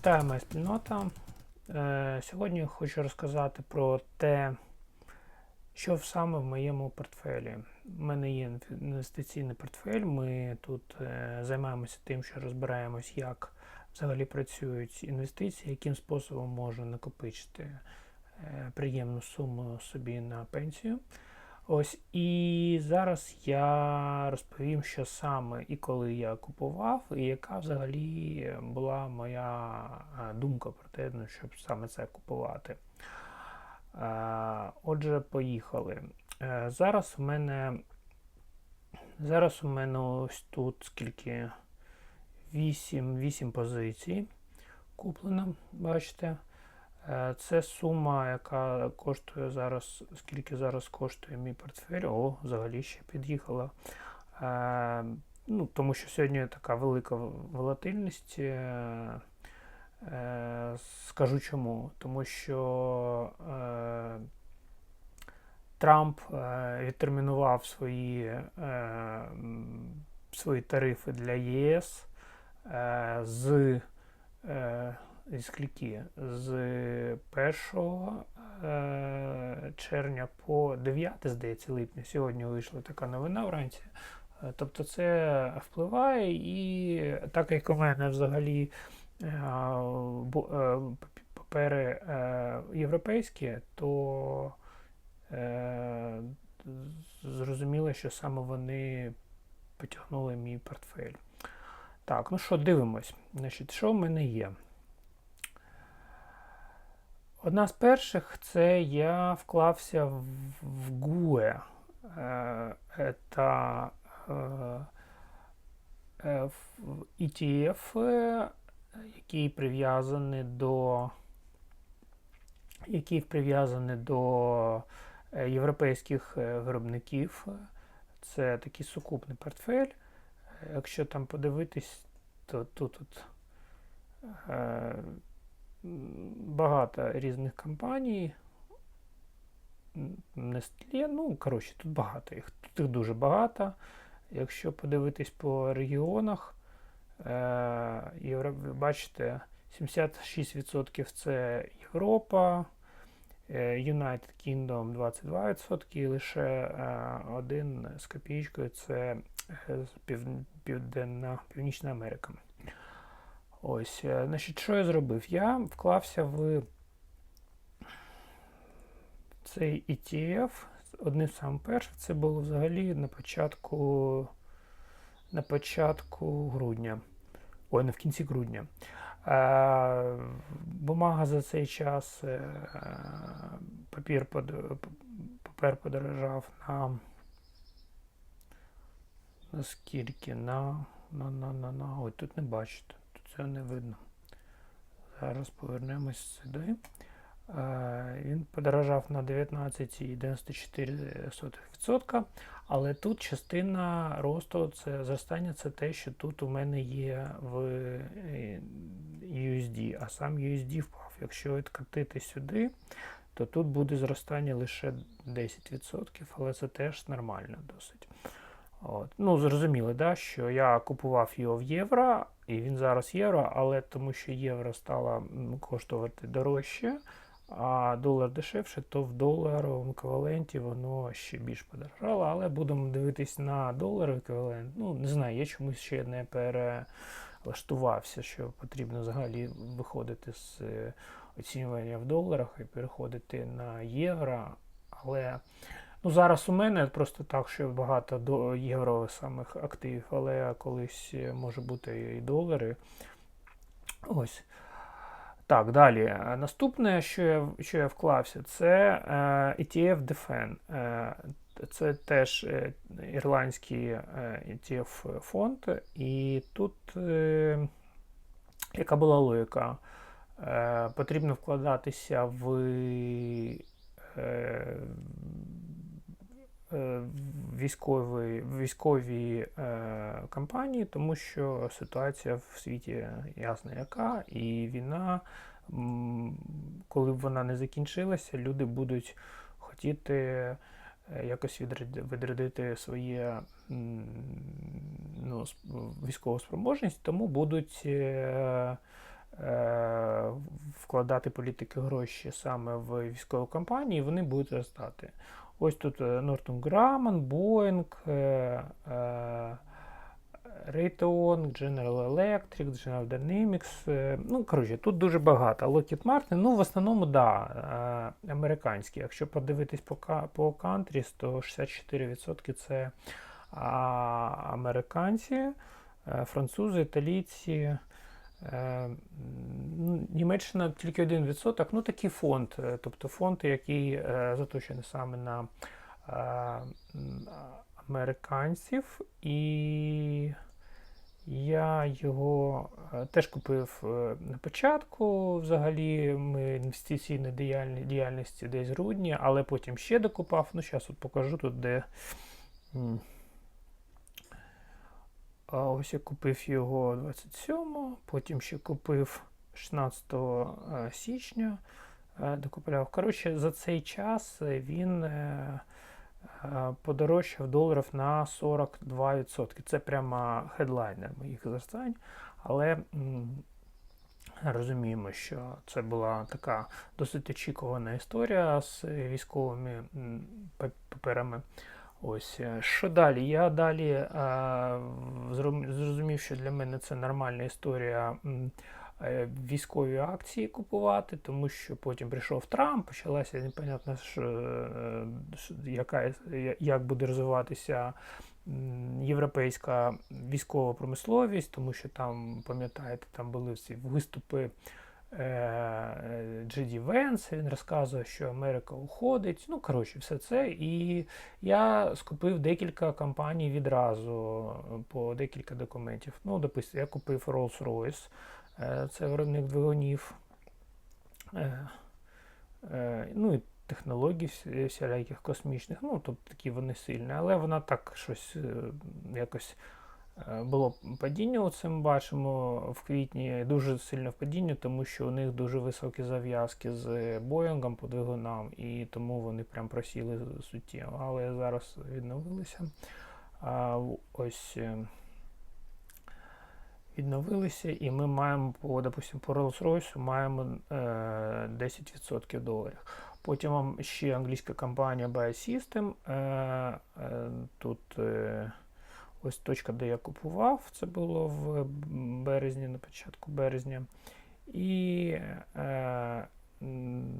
Вітаю моя спільнота. Е, Сьогодні хочу розказати про те, що саме в моєму портфелі. У мене є інвестиційний портфель. Ми тут е, займаємося тим, що розбираємось, як взагалі працюють інвестиції, яким способом можна накопичити е, приємну суму собі на пенсію. Ось і зараз я розповім, що саме і коли я купував, і яка взагалі була моя е, думка про те, ну, щоб саме це купувати. Е, Отже, поїхали. Е, Зараз у мене зараз у мене ось тут скільки 8, 8 позицій куплено, бачите. Е, Це сума, яка коштує зараз, скільки зараз коштує мій портфель. О, взагалі ще під'їхала. Е, ну, Тому що сьогодні така велика волатильність. Е, Скажу чому. Тому що Трамп відтермінував свої, свої тарифи для ЄС з. Скільки? З 1 е, червня по 9, здається, липня. Сьогодні вийшла така новина вранці. Е, Тобто це впливає, і так як у мене взагалі е, папери європейські, то зрозуміло, що саме вони потягнули мій портфель. Так, ну що, дивимось. Значить, що в мене є? Одна з перших це я вклався в, в GUE. Е, Це е, е, в ETF, який прив'язаний до який прив'язаний до європейських виробників. Це такий сукупний портфель. Якщо там подивитись, то тут м, багато різних компаній. Nestlé, ну, коротше, тут багато їх. Тут їх дуже багато. Якщо подивитись по регіонах, е, ви бачите, 76% це Європа, е, United Kingdom 22%, і лише е, один з копійкою це е, Південна, Північна Америка. Ось, е, значить, що я зробив? Я вклався в цей ETF. Одним з самих перших це було взагалі на початку, на початку грудня. Ой, не в кінці грудня. Е, бумага за цей час, е, папір, под, папер подорожав на, на скільки? На, на, на, на, на. Ой, тут не бачите, тут не видно. Зараз повернемось сюди. Е, Він подорожав на 19,94%, але тут частина росту, це зростання, це те, що тут у мене є в е, USD, а сам USD впав. Якщо відкатити сюди, то тут буде зростання лише 10%, але це теж нормально досить. От. Ну, зрозуміло, да, що я купував його в євро, і він зараз євро, але тому що євро стало коштувати дорожче, а долар дешевше, то в доларовому еквіваленті воно ще більш подорожало. Але будемо дивитись на доларовий еквівалент. Ну, не знаю, я чомусь ще не перелаштувався, що потрібно взагалі виходити з е, оцінювання в доларах і переходити на євро. Але ну, зараз у мене просто так, що багато до євро самих активів, але колись е, може бути і долари. Ось. Так, далі. Е, Наступне, що я, що я вклався, це е, ETF DEFEN. Це теж ірландський ETF фонд. І тут яка була логіка? Потрібно вкладатися в військові, військові е, кампанії, тому що ситуація в світі ясна яка, і війна, коли б вона не закінчилася, люди будуть хотіти е, якось відряд- відрядити своє ну, військову спроможність, тому будуть е, е, вкладати політики гроші саме в військові компанії, вони будуть зростати. Ось тут е, Northrop Grumman, е, Raytheon, General Electric, General Dynamics. е, Ну, коротше, тут дуже багато. Lockheed Martin, ну, в основному, да, е, американські. Якщо подивитись по, countries, то 64% це американці, французи, італійці. Е, Німеччина тільки 1%, ну такий фонд, е, тобто фонд, який е, заточений саме на американців, і я його теж купив на початку. Взагалі ми інвестиційної діяльності десь грудні, але потім ще докупав. Ну, зараз от покажу тут, де. А ось я купив його 27-го, потім ще купив 16 е, січня. е, Докупляв. Коротше, за цей час е, він подорожчав доларів на 42%. Це прямо хедлайнер моїх зростань. Але розуміємо, що це була така досить очікувана історія з військовими паперами. Ось е, що далі? Я далі е, зрозумів, що для мене це нормальна історія е, військові акції купувати, тому що потім прийшов Трамп, почалася непонятно, що, е, яка, як буде розвиватися європейська військова промисловість, тому що там, пам'ятаєте, там були ці виступи. Е, Джеді Венс, він розказує, що Америка уходить. Ну, коротше, все це. І я скупив декілька компаній відразу е, по декілька документів. Ну, допустимо, я купив Rolls-Royce, е, це виробник двигунів. Е, е, Ну і технологій всіляких космічних. Ну, тобто такі вони сильні, але вона так щось е, якось. Е, Було падіння, оце ми бачимо в квітні дуже сильне падіння, тому що у них дуже високі зав'язки з Боїнгом по двигунам, і тому вони прям просіли суттєво. Але зараз відновилися. А, ось е, відновилися, і ми маємо по, допустим, по Rolls-Royce маємо е, 10% доларів. Потім вам ще англійська компанія Biosystem. Е, е, тут е, ось точка, де я купував. Це було в березні, на початку березня. І е,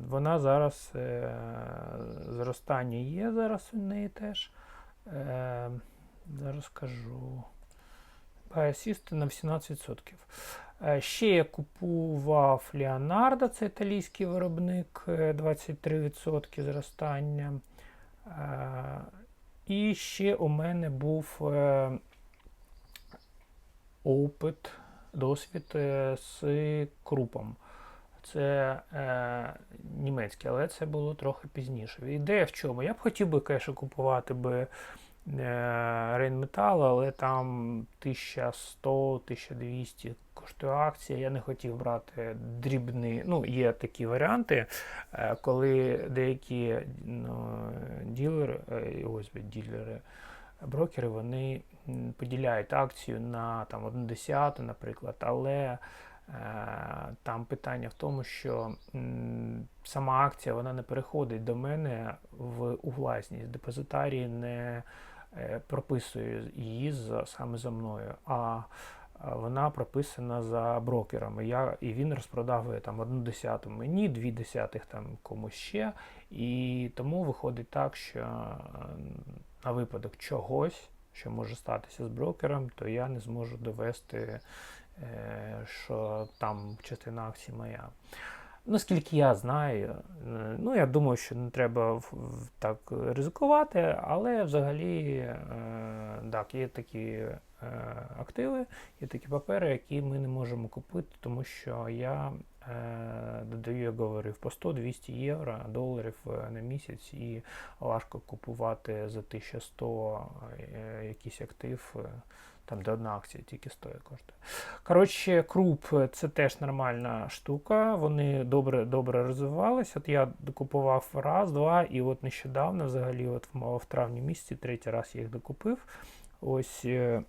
вона зараз е, зростання є зараз у неї теж. Е, зараз скажу. Biosystem на 18%. Е, Ще я купував Leonardo, це італійський виробник, е, 23% зростання. І ще у мене був е, опит, досвід е, з крупом. Це е, німецький, але це було трохи пізніше. Ідея в чому? Я б хотів би, конечно, купувати би Рейнметал, але там 1100-1200 коштує акція. Я не хотів брати дрібні. Ну, є такі варіанти, е, коли деякі ну, ділери, е, ось ділери, брокери, вони поділяють акцію на там, 1 десяту, наприклад, але е, там питання в тому, що сама акція вона не переходить до мене в власність. Депозитарій не е, прописує її за, саме за мною, а вона прописана за брокерами. Я, і він розпродав там одну десяту мені, дві десятих там комусь ще. І тому виходить так, що е, на випадок чогось, що може статися з брокером, то я не зможу довести, е, що там частина акцій моя. Наскільки я знаю, е, ну я думаю, що не треба в- так ризикувати, але взагалі е, так, є такі е, активи, є такі папери, які ми не можемо купити, тому що я додаю, як говорив, по 100-200 євро, доларів е, на місяць, і важко купувати за 1100 е, якийсь актив. е, Там де одна акція тільки стоїть коштує. Коротше, круп е, це теж нормальна штука. Вони добре добре розвивалися. От я докупував раз, два, і от нещодавно, взагалі, от в, травні місяці, третій раз я їх докупив. Ось е, Е,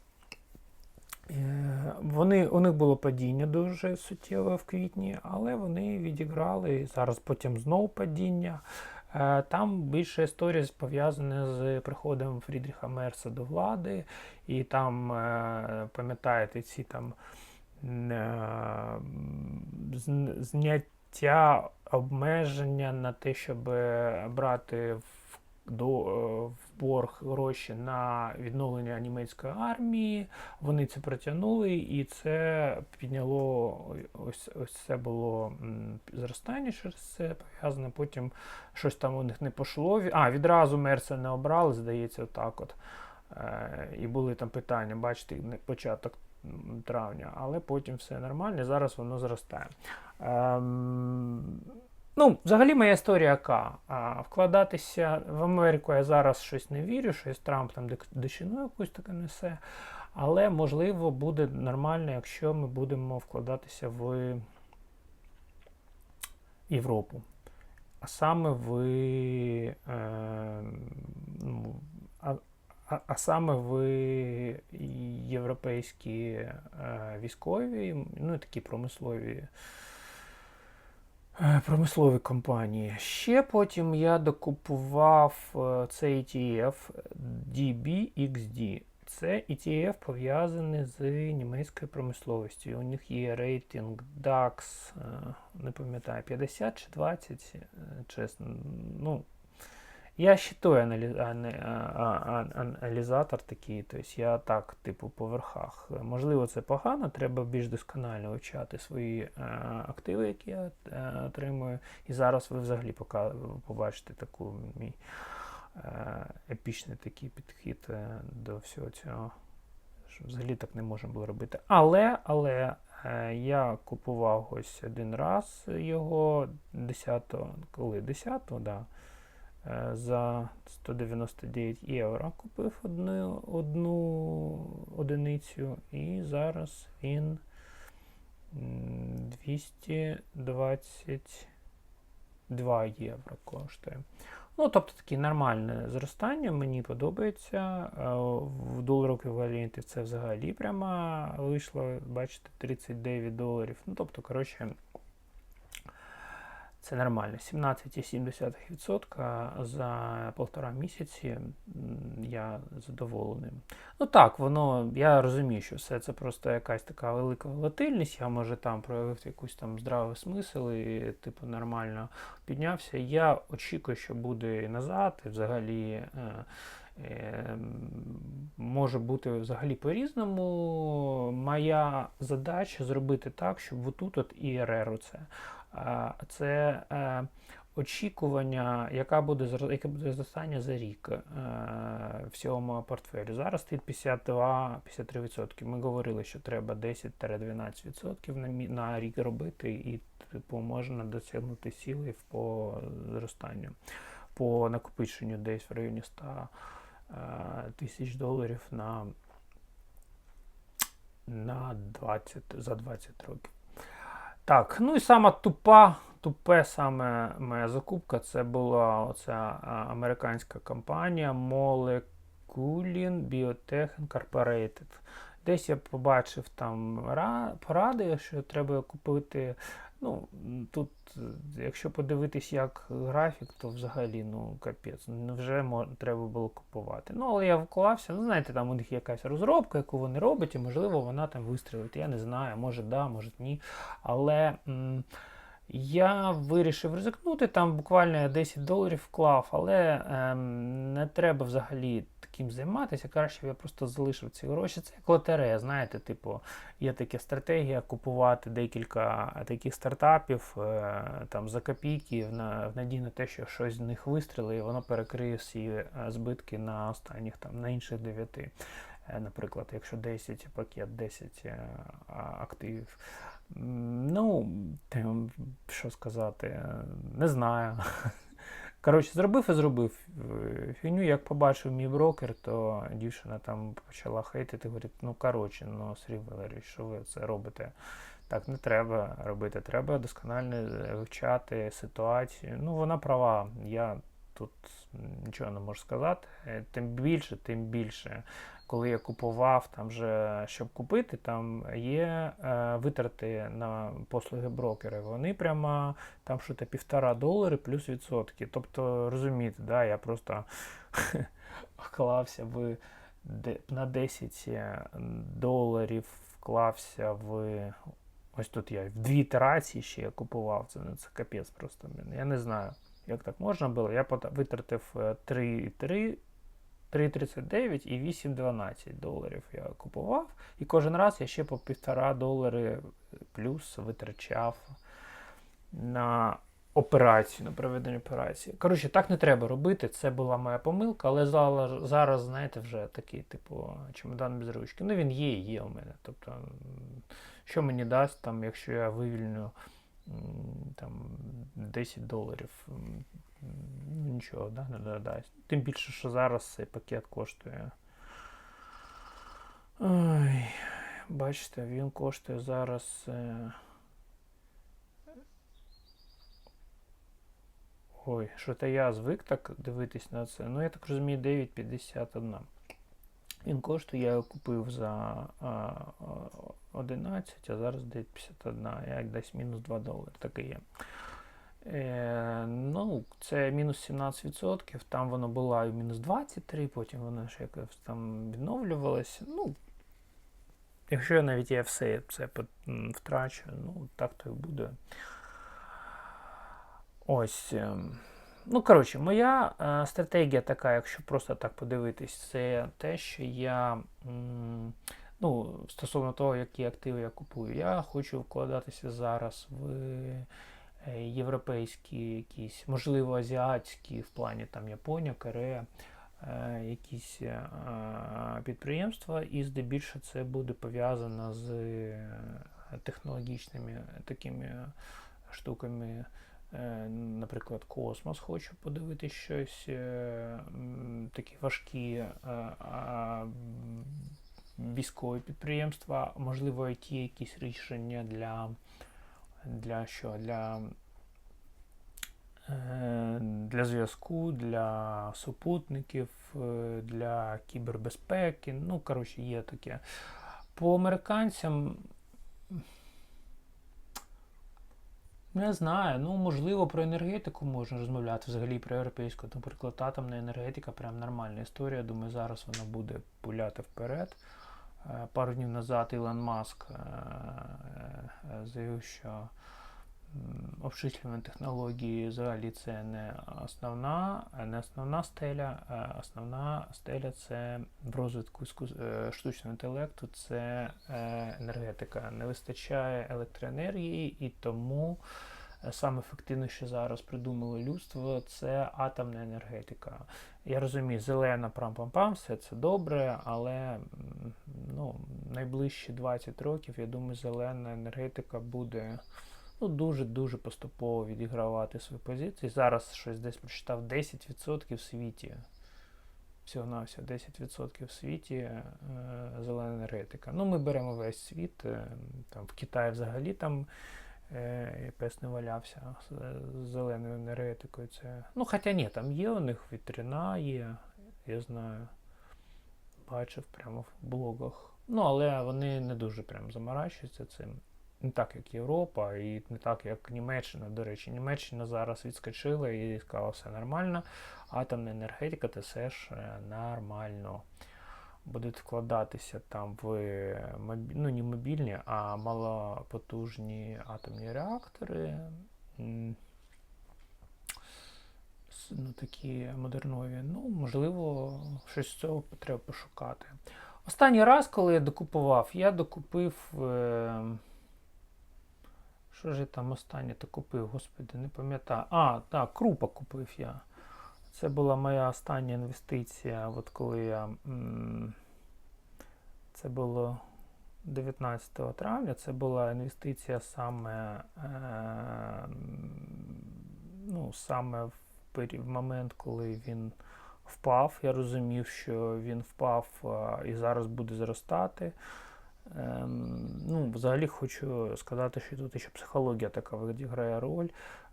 Вони, у них було падіння дуже суттєве в квітні, але вони відіграли зараз потім знову падіння. Е, Там більше історія пов'язана з приходом Фрідріха Мерса до влади, і там, е, пам'ятаєте, ці там е, зняття обмеження на те, щоб е, брати в, до, е, борг гроші на відновлення німецької армії. Вони це протягнули, і це підняло ось ось це було зростання через це пов'язане. Потім щось там у них не пошло. А, відразу Мерса не обрали, здається, отак от. Е, І були там питання, бачите, початок травня, але потім все нормально, зараз воно зростає. Ем, ну, взагалі моя історія яка? А, вкладатися в Америку я зараз щось не вірю, щось Трамп там дичину якусь таке несе. Але можливо буде нормально, якщо ми будемо вкладатися в Європу. А саме в, е, ну, а, а, саме в європейські е, військові, ну і такі промислові, промислові компанії. Ще потім я докупував е, цей ETF DBXD. Це ETF пов'язаний з німецькою промисловістю. У них є рейтинг DAX, е, не пам'ятаю, 50 чи 20, е, чесно. Ну, я ще той аналіз, ане- а- а- а- аналізатор такий, тобто я так, типу, по верхах. Можливо, це погано, треба більш досконально вивчати свої е, активи, які я е, отримую. І зараз ви взагалі побачите таку мій е, епічний такий підхід до всього цього. Що взагалі так не можна було робити. Але, але я купував ось один раз його 10-го, коли 10-го, да, за 199 євро купив одну, одну одиницю, і зараз він 222 євро коштує. Ну, тобто таке нормальне зростання, мені подобається. Е, В доларовому еквіваленті це взагалі прямо вийшло, бачите, 39 доларів. Ну, тобто, коротше, це нормально. 17,7% за півтора місяці я задоволений. Ну так, воно, я розумію, що все це просто якась така велика волатильність. Я може там проявив якусь там здравий смисл і, типу, нормально піднявся. Я очікую, що буде і назад, і взагалі. Е, е, Може бути взагалі по-різному. Моя задача зробити так, щоб отут от ІРР оце. А, Це е, очікування, яка буде яке буде зростання за рік е, всього мого портфелю. Зараз стоїть 52-53%. Ми говорили, що треба 10-12% на, рік робити, і типу можна досягнути цілей по зростанню, по накопиченню десь в районі 100 е, тисяч доларів на, на 20, за 20 років. Так, ну і сама тупа, тупе саме моя закупка це була оця американська компанія Moleculin Biotech Incorporated. Десь я побачив там поради, що треба купити. Ну, тут, якщо подивитись як графік, то взагалі ну капець, ну, вже треба було купувати. Ну, але я вклався, ну знаєте, там у них якась розробка, яку вони роблять, і можливо вона там вистрілить. Я не знаю, може да, може ні. Але м, я вирішив ризикнути, там буквально 10 доларів вклав, але ем, не треба взагалі таким займатися. Краще я просто залишив ці гроші. Це як лотерея, знаєте, типу, є така стратегія купувати декілька таких стартапів е, там за копійки на, в надії на те, що щось з них вистрілить, і воно перекриє всі е, збитки на останніх там на інших 9. Е, Наприклад, якщо 10 пакет, 10 е, активів. Ну, що сказати, е, не знаю. Коротше, зробив і зробив е, фігню. Як побачив мій брокер, то дівчина там почала хейтити, говорить, ну коротше, ну Сергій Валерійович, що ви це робите? Так не треба робити. Треба досконально вивчати ситуацію. Ну, вона права. Я тут нічого не можу сказати. Е, Тим більше, тим більше, коли я купував, там вже, щоб купити, там є е, витрати на послуги брокера. Вони прямо там що то півтора долари плюс відсотки. Тобто, розумієте, да, я просто вклався в на 10 доларів, вклався в. Ось тут я в дві ітерації ще я купував. Це, ну, це капець просто. Я не знаю, як так можна було. Я витратив е, 3,3 3,39 і 8,12 доларів я купував. І кожен раз я ще по півтора долари плюс витрачав на операцію, на проведення операції. Коротше, так не треба робити. Це була моя помилка, але зараз, знаєте, вже такий, типу, чемодан без ручки. Ну, він є є у мене. Тобто, що мені дасть, там, якщо я вивільню там, 10 доларів. Нічого, да, не додасть. Тим більше, що зараз цей пакет коштує. Ой, бачите, він коштує зараз. Е... Ой, що то я звик так дивитись на це. Ну, я так розумію, 9,51. Він коштує, я його купив за а, а, 11, а зараз 9,51. Як десь мінус 2 долари. Таке є. Е, ну, це мінус 17%, там воно було і мінус 23, потім воно ще якось там відновлювалося. Ну, якщо я навіть я все це втрачу, ну, так то і буде. Ось. ем, Ну, коротше, моя е, стратегія така, якщо просто так подивитись, це те, що я. Ну, стосовно того, які активи я купую, я хочу вкладатися зараз в е, європейські, якісь, можливо, азіатські в плані там Японія, Корея, е, якісь е, підприємства, і здебільшого це буде пов'язано з е, технологічними такими штуками. Е, Наприклад, космос хочу подивитися щось, е, такі важкі е, військові підприємства, можливо, IT якісь рішення для для що? Для, е, для зв'язку, для супутників, е, для кібербезпеки. Ну, коротше, є таке. По американцям. Не знаю, ну можливо про енергетику можна розмовляти взагалі про європейську. Наприклад, атомна енергетика прям нормальна історія. Думаю, зараз вона буде пуляти вперед. Е, Пару днів назад Ілон Маск е, е, заявив, що обчислювані технології взагалі це не основна, не основна стеля, основна стеля це в розвитку штучного інтелекту, це енергетика. Не вистачає електроенергії і тому саме ефективне, що зараз придумало людство, це атомна енергетика. Я розумію, зелена прам-пам-пам, все це добре, але ну, найближчі 20 років, я думаю, зелена енергетика буде ну, дуже-дуже поступово відігравати свої позиції. Зараз щось десь прочитав 10% в світі. Всього на всього 10% в світі е, зелена енергетика. Ну, ми беремо весь світ. Е, там, в Китаї взагалі там е, пес не валявся з, зеленою енергетикою. Це... Ну, хоча ні, там є у них вітряна є, я знаю. Бачив прямо в блогах. Ну, але вони не дуже прям заморачуються цим. Не так, як Європа, і не так, як Німеччина. До речі, Німеччина зараз відскочила і сказала, все нормально. Атомна енергетика це все ж нормально. Будуть вкладатися там в ну, не мобільні, а малопотужні атомні реактори. Ну, такі модернові. Ну, можливо, щось з цього треба пошукати. Останній раз, коли я докупував, я докупив. Е- що ж я там останнє то купив, господи, не пам'ятаю. А, так, крупа купив я. Це була моя остання інвестиція. От коли я. Це було 19 травня. Це була інвестиція саме, е, ну, саме в, в момент, коли він впав. Я розумів, що він впав а, і зараз буде зростати. Ем, ну, взагалі хочу сказати, що тут ще психологія така відіграє роль.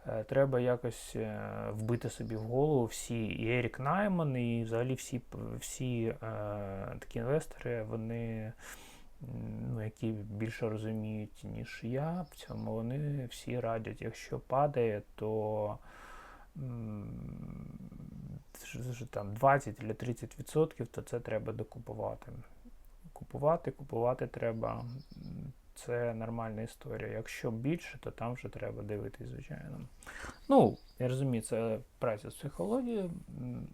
Е, Треба якось е, вбити собі в голову всі, і Ерік Найман, і взагалі всі, всі е, такі інвестори, вони, ну, які більше розуміють, ніж я в цьому, вони всі радять, якщо падає, то там 20 чи 30 відсотків, то це треба докупувати. Купувати, купувати треба. Це нормальна історія. Якщо більше, то там вже треба дивитись, звичайно. Ну, я розумію, це праця з м,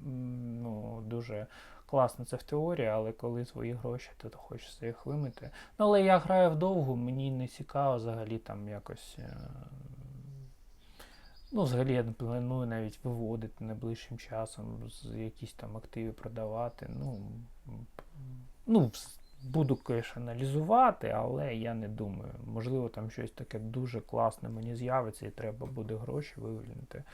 Ну, дуже класно це в теорії, але коли свої гроші, то хочеться їх вимити. Ну, але я граю вдовгу, мені не цікаво взагалі там якось. е, Ну, взагалі я не планую навіть виводити найближчим часом, якісь там активи продавати. Ну, ну буду, конечно, аналізувати, але я не думаю. Можливо, там щось таке дуже класне мені з'явиться і треба буде гроші вивільнити.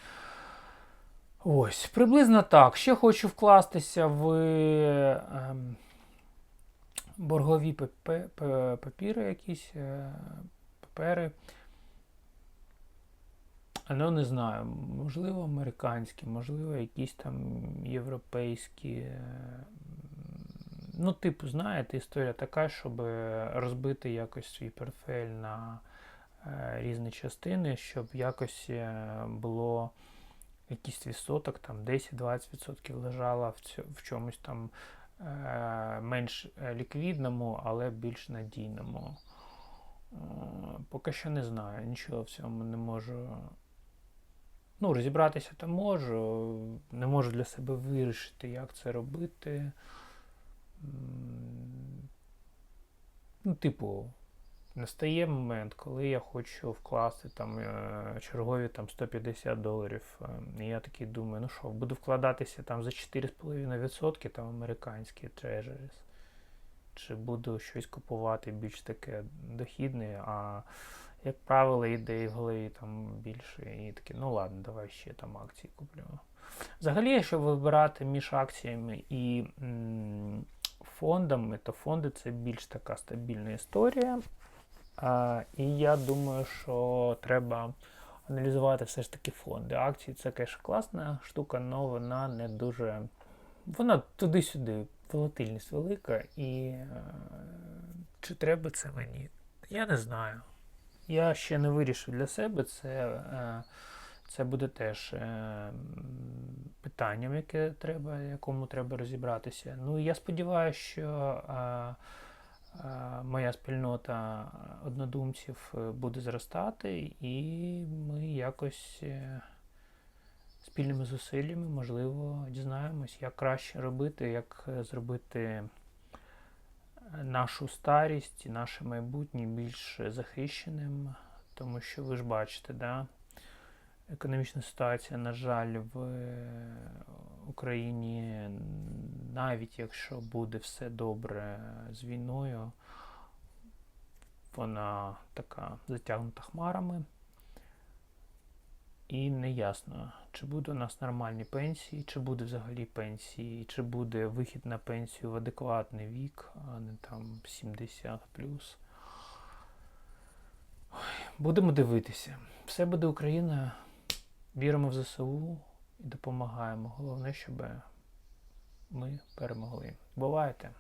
Ось, приблизно так. Ще хочу вкластися в ем, боргові папіри якісь е, папери. Ну, не знаю, можливо, американські, можливо, якісь там європейські. е, Ну, типу, знаєте, історія така, щоб розбити якось свій портфель на е, різні частини, щоб якось е, було якийсь відсоток, там 10-20% лежало в, цьо- в чомусь там е, менш е, ліквідному, але більш надійному. Е, Поки що не знаю, нічого в цьому не можу. Ну, розібратися то можу, не можу для себе вирішити, як це робити. Ну, типу, настає момент, коли я хочу вкласти там е, чергові там 150 доларів. е, І я такий думаю, ну що, буду вкладатися там за 4,5% там американські treasuries. Чи буду щось купувати більш таке дохідне, а як правило, ідеї в голові там більше. І такі, ну ладно, давай ще там акції куплю. Взагалі, якщо вибирати між акціями і м, фондами, то фонди це більш така стабільна історія. А, і я думаю, що треба аналізувати все ж таки фонди. Акції це, звісно, класна штука, але вона не дуже. Вона туди-сюди, волатильність велика, і е, чи треба це мені? Я не знаю. Я ще не вирішив для себе. Це, е, це буде теж е, питанням, яке треба, якому треба розібратися. Ну і я сподіваюся, що е, е, моя спільнота однодумців е, буде зростати, і ми якось е, спільними зусиллями, можливо, дізнаємось, як краще робити, як е, зробити нашу старість наше майбутнє більш захищеним, тому що ви ж бачите, да, економічна ситуація, на жаль, в е, Україні, навіть якщо буде все добре з війною, вона така затягнута хмарами. І неясно, чи буде у нас нормальні пенсії, чи буде взагалі пенсії, чи буде вихід на пенсію в адекватний вік, а не там 70 плюс. Будемо дивитися. Все буде Україна. Віримо в ЗСУ і допомагаємо. Головне, щоб ми перемогли. Бувайте!